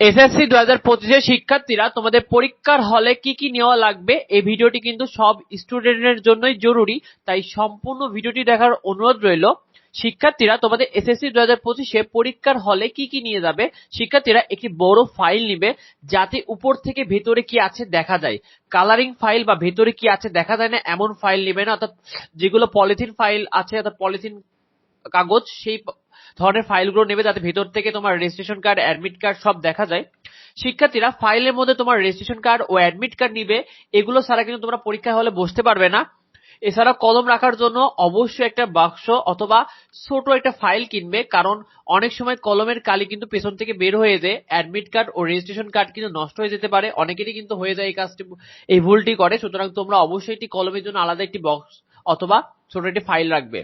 SSC দু হাজার পঁচিশের শিক্ষার্থীরা তোমাদের পরীক্ষার হলে কি কি নেওয়া লাগবে? এই ভিডিওটি কিন্তু সব স্টুডেন্টের জন্যই জরুরি, তাই সম্পূর্ণ ভিডিওটি দেখার অনুরোধ রইল। শিক্ষার্থীরা তোমাদের এসএসসি দু হাজার পঁচিশে পরীক্ষার হলে কি কি নিয়ে যাবে? শিক্ষার্থীরা একটি বড় ফাইল নিবে, যাতে উপর থেকে ভেতরে কি আছে দেখা যায়। কালারিং ফাইল বা ভেতরে কি আছে দেখা যায় না, এমন ফাইল নিবে না, অর্থাৎ যেগুলো পলিথিন ফাইল আছে, অর্থাৎ পলিথিন কাগজ, সেই ধরনের ফাইলগুলো নেবে যাতে ভেতর থেকে তোমার রেজিস্ট্রেশন কার্ড অ্যাডমিট কার্ড সব দেখা যায়। শিক্ষার্থীরা ফাইলের মধ্যে তোমার রেজিস্ট্রেশন কার্ড ও অ্যাডমিট কার্ড নিবে। এগুলো ছাড়া কিন্তু তোমরা পরীক্ষা হলে বসতে পারবে না। এছাড়া কলম রাখার জন্য অবশ্যই একটা বাক্স অথবা ছোট একটা ফাইল কিনবে, কারণ অনেক সময় কলমের কালি কিন্তু পেছন থেকে বের হয়ে যায়। অ্যাডমিট কার্ড ও রেজিস্ট্রেশন কার্ড কিন্তু নষ্ট হয়ে যেতে পারে। অনেকেরই কিন্তু হয়ে যায় এই কাজটি, এই ভুলটি করে। সুতরাং তোমরা অবশ্যই একটি কলমের জন্য আলাদা একটি বক্স অথবা ছোট একটি ফাইল রাখবে।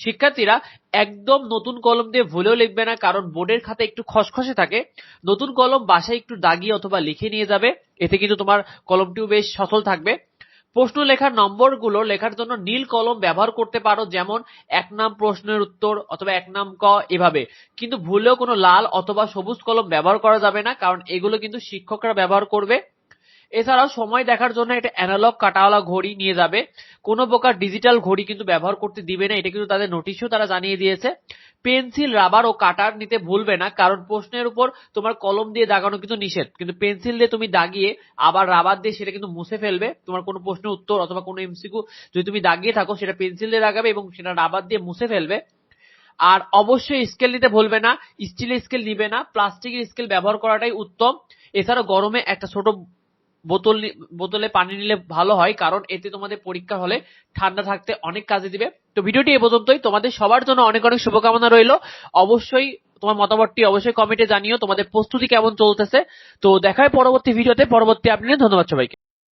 শিক্ষার্থীরা একদম নতুন কলম দিয়ে ভুলেও লিখবে না, কারণ বোর্ডের খাতা একটু খসখসে থাকে। নতুন কলম বাসায় একটু দাগিয়ে অথবা লিখে নিয়ে যাবে, এতে কিন্তু তোমার কলমটিও বেশ সচল থাকবে। প্রশ্ন লেখার নম্বরগুলো লেখার জন্য নীল কলম ব্যবহার করতে পারো, যেমন এক নাম প্রশ্নের উত্তর অথবা এক নাম ক, এভাবে। কিন্তু ভুলেও কোনো লাল অথবা সবুজ কলম ব্যবহার করা যাবে না, কারণ এগুলো কিন্তু শিক্ষকরা ব্যবহার করবে। এছাড়াও সময় দেখার জন্য একটা অ্যানালগ কাটাওয়ালা ঘড়ি নিয়ে যাবে। কোনো প্রকার ডিজিটাল ঘড়ি কিন্তু ব্যবহার করতে দিবে না, এটা কিন্তু তাদের নোটিশও তারা জানিয়ে দিয়েছে। পেন্সিল রাবার ও কাটার নিতে ভুলবে না, কারণ প্রশ্নের উপর তোমার কলম দিয়ে দাগানো কিন্তু নিষেধ। কিন্তু পেন্সিল দিয়ে তুমি দাগিয়ে আবার রাবার দিয়ে সেটা কিন্তু মুছে ফেলবে, তোমার কোনো প্রশ্নের উত্তর অথবা কোনো এমসিকিউ যদি তুমি দাগিয়ে থাকো, সেটা পেন্সিল দিয়ে দাগাবে এবং সেটা রাবার দিয়ে মুছে ফেলবে। আর অবশ্যই স্কেল নিতে ভুলবে না স্টিলের স্কেল নিবে না প্লাস্টিকের স্কেল ব্যবহার করাটাই উত্তম। এছাড়া গরমে একটা ছোট বোতল বোতলে পানি নিলে ভালো হয়, কারণ এতে তোমাদের পরীক্ষা হলে ঠান্ডা থাকতে অনেক কাজে দিবে। তো ভিডিওটি এ পর্যন্তই। তোমাদের সবার জন্য অনেক অনেক শুভকামনা রইল। অবশ্যই তোমার মতামতটি অবশ্যই কমেন্টে জানিও। তোমাদের প্রস্তুতি কেমন চলতেছে। তো দেখায় পরবর্তী ভিডিওতে। পরবর্তী আপনি ধন্যবাদ সবাইকে।